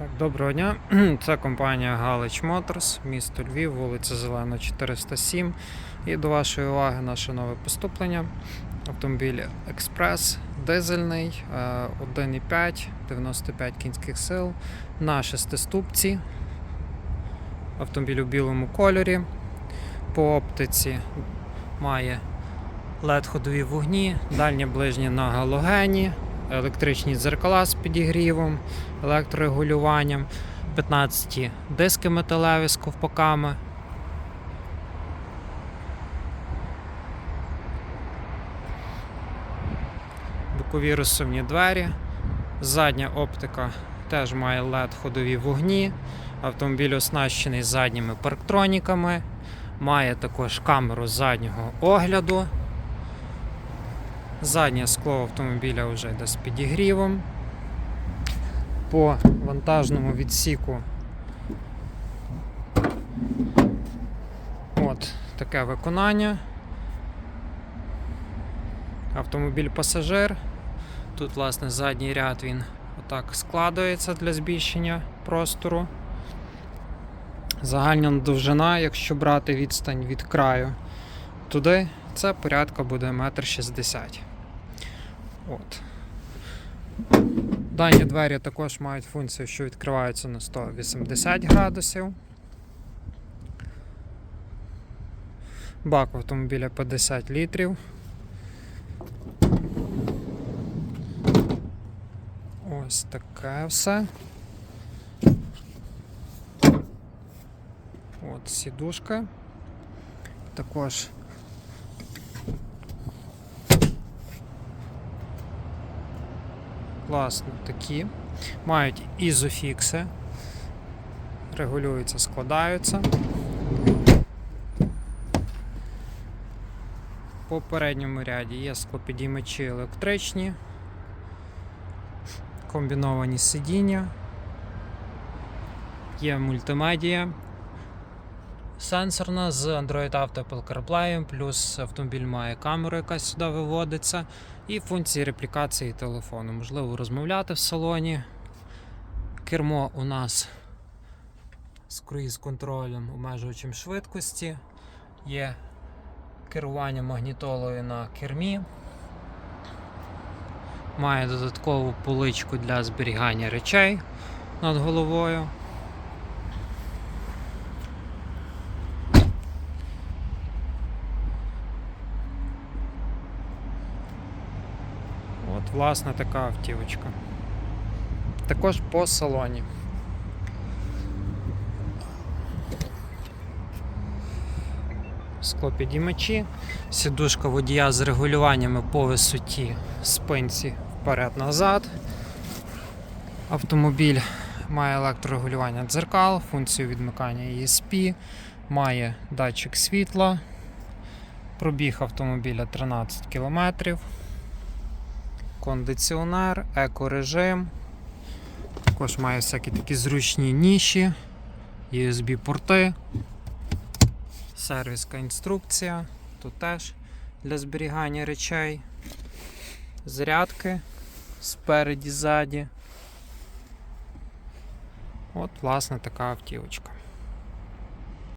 Так, доброго дня. Це компанія Галич Моторс, місто Львів, вулиця Зелена, 407. І до вашої уваги наше нове поступлення. Автомобіль Експрес, дизельний, е, 1,5, 95 кінських сил на шестиступці. Автомобіль у білому кольорі. По оптиці має LED-ходові вогні, дальнє ближнє на галогені, електричні дзеркала з підігрівом електрорегулюванням, 15 диски металеві з ковпаками. Бокові розсувні двері. Задня оптика теж має LED ходові вогні. Автомобіль оснащений задніми парктроніками. Має також камеру заднього огляду. Заднє скло автомобіля вже йде з підігрівом по вантажному відсіку. От таке виконання. Автомобіль пасажир. Тут, власне, задній ряд він отак складується для збільшення простору. Загальна довжина, якщо брати відстань від краю туди, це порядка буде 1,60 м. От. Дані двері також мають функцію, що відкриваються на 180 градусів. Бак в автомобіля 50 літрів. Ось таке все. От сідушка. Також Класно такі. Мають ізофікси. Регулюються, складаються. По передньому ряді є склопідіймачі електричні, комбіновані сидіння, є мультимедія. Сенсорна з Android Auto Apple CarPlay, плюс автомобіль має камеру, яка сюди виводиться, і функції реплікації телефону. Можливо розмовляти в салоні. Кермо у нас з круїз-контролем, обмежувачем швидкості. Є керування магнітолою на кермі. Має додаткову поличку для зберігання речей над головою. От, власне, така автівочка. Також по салоні. Склопідіймачі, сідушка водія з регулюваннями по висоті спинці вперед-назад. Автомобіль має електрорегулювання дзеркал, функцію відмикання ESP, має датчик світла, пробіг автомобіля 13 км кондиціонер, екорежим. Також має всякі такі зручні ніші, USB-порти, сервіска інструкція, тут теж для зберігання речей, зарядки спереді, ззаді. От, власне, така автівочка.